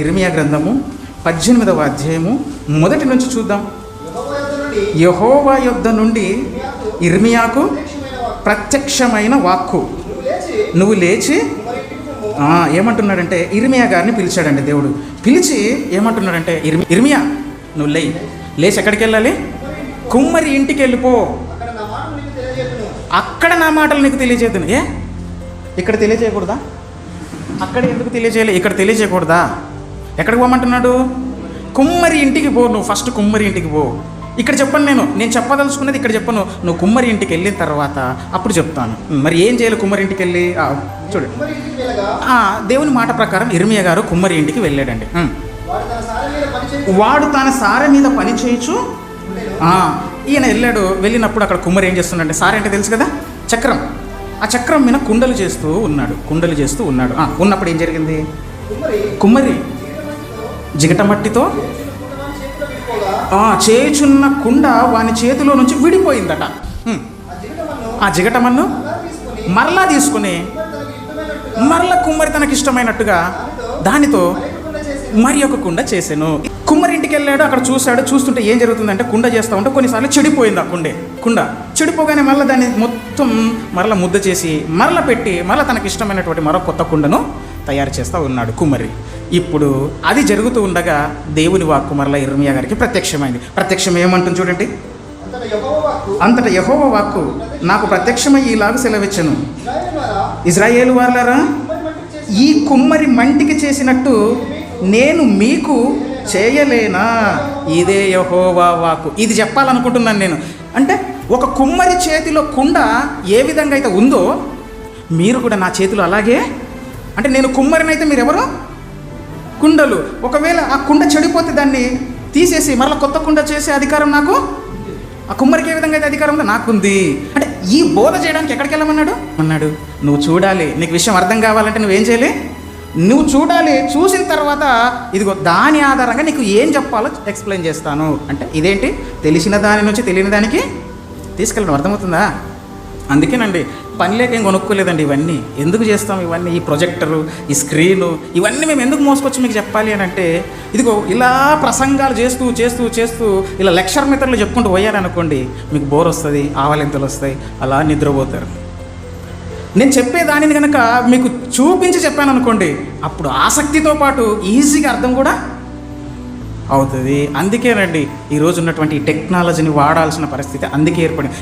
ఇర్మియా గ్రంథము పద్దెనిమిదవ అధ్యాయము. మొదటి నుంచి చూద్దాం. నుండి యహోవా యొద్ద నుండి ఇర్మియాకు ప్రత్యక్షమైన వాక్కు. నువ్వు లేచి ఏమంటున్నాడంటే ఇర్మియా గారిని పిలిచాడండి దేవుడు. పిలిచి ఏమంటున్నాడంటే ఇర్మి ఇర్మియా నువ్వు లేయి. లేచి ఎక్కడికి వెళ్ళాలి? కుమ్మరి ఇంటికి వెళ్ళిపో. అక్కడ నా అక్కడ నా మాటలు నీకు తెలియజేద్దును ఏ? ఇక్కడ తెలియజేయకూడదా? అక్కడ ఎందుకు తెలియజేయాలి? ఇక్కడ తెలియజేయకూడదా? ఎక్కడికి పోమంటున్నాడు? కుమ్మరి ఇంటికి పో నువ్వు ఫస్ట్ కుమ్మరి ఇంటికి పో. ఇక్కడ చెప్పను నేను నేను చెప్పదలుచుకున్నది ఇక్కడ చెప్పను. నువ్వు కుమ్మరి ఇంటికి వెళ్ళిన తర్వాత అప్పుడు చెప్తాను. మరి ఏం చేయాలి కుమ్మరి ఇంటికి వెళ్ళి? చూడండి దేవుని మాట ప్రకారం ఇర్మియా గారు కుమ్మరి ఇంటికి వెళ్ళాడండి. వాడు తన సార మీద పని చేయొచ్చు ఈయన వెళ్ళాడు వెళ్ళినప్పుడు అక్కడ కుమ్మరి ఏం చేస్తున్నాడంటే సార అంటే తెలుసు కదా? చక్రం. ఆ చక్రం మీద కుండలు చేస్తూ ఉన్నాడు కుండలు చేస్తూ ఉన్నాడు. ఉన్నప్పుడు ఏం జరిగింది? కుమ్మరి. జిగటమట్టితో ఆ, చేయుచున్న కుండ వాని చేతిలో నుంచి విడిపోయిందట. ఆ జిగటమన్ను మరలా తీసుకుని మరల కుమ్మరి తనకి ఇష్టమైనట్టుగా దానితో మరి ఒక కుండ చేశాను. కుమ్మరింటికి వెళ్ళాడు అక్కడ చూశాడు చూస్తుంటే ఏం జరుగుతుందంటే కుండ చేస్తూ ఉంటే కొన్నిసార్లు చెడిపోయింది ఆ కుండే. కుండ. చెడిపోగానే మళ్ళీ దాన్ని మొత్తం మరల ముద్ద చేసి మరల పెట్టి మరల తనకి ఇష్టమైనటువంటి మరో కొత్త కుండను తయారు చేస్తూ ఉన్నాడు కుమ్మరి. ఇప్పుడు అది జరుగుతూ ఉండగా దేవుని వాక్కు మరల ఇర్మియా గారికి ప్రత్యక్షమైంది. ప్రత్యక్షం ఏమంటుంది చూడండి. అంతట వాక్కు యహోవ వాక్కు నాకు ప్రత్యక్షమై ఇలాగ సెలవిచ్చను. ఇజ్రాయేల్ ఇజ్రాయేలు వార్లారా ఈ కుమ్మరి మంటికి చేసినట్టు నేను మీకు చేయలేనా? ఇదే యహోవా వాకు ఇది చెప్పాలనుకుంటున్నాను నేను. అంటే ఒక కుమ్మరి చేతిలో కుండ ఏ విధంగా అయితే ఉందో మీరు కూడా నా చేతిలో అలాగే? అంటే నేను కుమ్మరినైతే మీరు ఎవరు కుండలు. ఒకవేళ ఆ కుండ చెడిపోతే దాన్ని తీసేసి మరలా కొత్త కుండ చేసే అధికారం నాకు? ఆ కుమ్మరికి ఏ విధంగా అయితే అధికారం ఉందో నాకుంది. అంటే ఈ బోధ చేయడానికి ఎక్కడికి వెళ్ళమన్నాడు? అన్నాడు నువ్వు చూడాలి. నీకు విషయం అర్థం కావాలంటే నువ్వేం చేయాలి? నువ్వు చూడాలి చూసిన తర్వాత ఇదిగో దాని ఆధారంగా నీకు ఏం చెప్పాలో ఎక్స్ప్లెయిన్ చేస్తాను. అంటే ఇదేంటి? తెలిసిన దాని నుంచి తెలియని దానికి తీసుకెళ్ళడం అర్థమవుతుందా? అందుకేనండి పని లేక ఏం కొనుక్కోలేదండి ఇవన్నీ. ఎందుకు చేస్తాం ఇవన్నీ? ఈ ప్రొజెక్టరు ఈ స్క్రీను ఇవన్నీ మేము ఎందుకు మోసుకొచ్చి మీకు చెప్పాలి అని అంటే ఇదిగో ఇలా ప్రసంగాలు చేస్తూ చేస్తూ చేస్తూ ఇలా లెక్చర్ మిత్రులు చెప్పుకుంటూ పోయారనుకోండి మీకు బోర్ వస్తుంది ఆవలింతలు వస్తాయి అలా నిద్రపోతారు. నేను చెప్పే దానిని కనుక మీకు చూపించి చెప్పాను అనుకోండి అప్పుడు ఆసక్తితో పాటు ఈజీగా అర్థం కూడా అవుతుంది. అందుకేనండి ఈరోజు ఉన్నటువంటి టెక్నాలజీని వాడాల్సిన పరిస్థితి అందుకే ఏర్పడింది.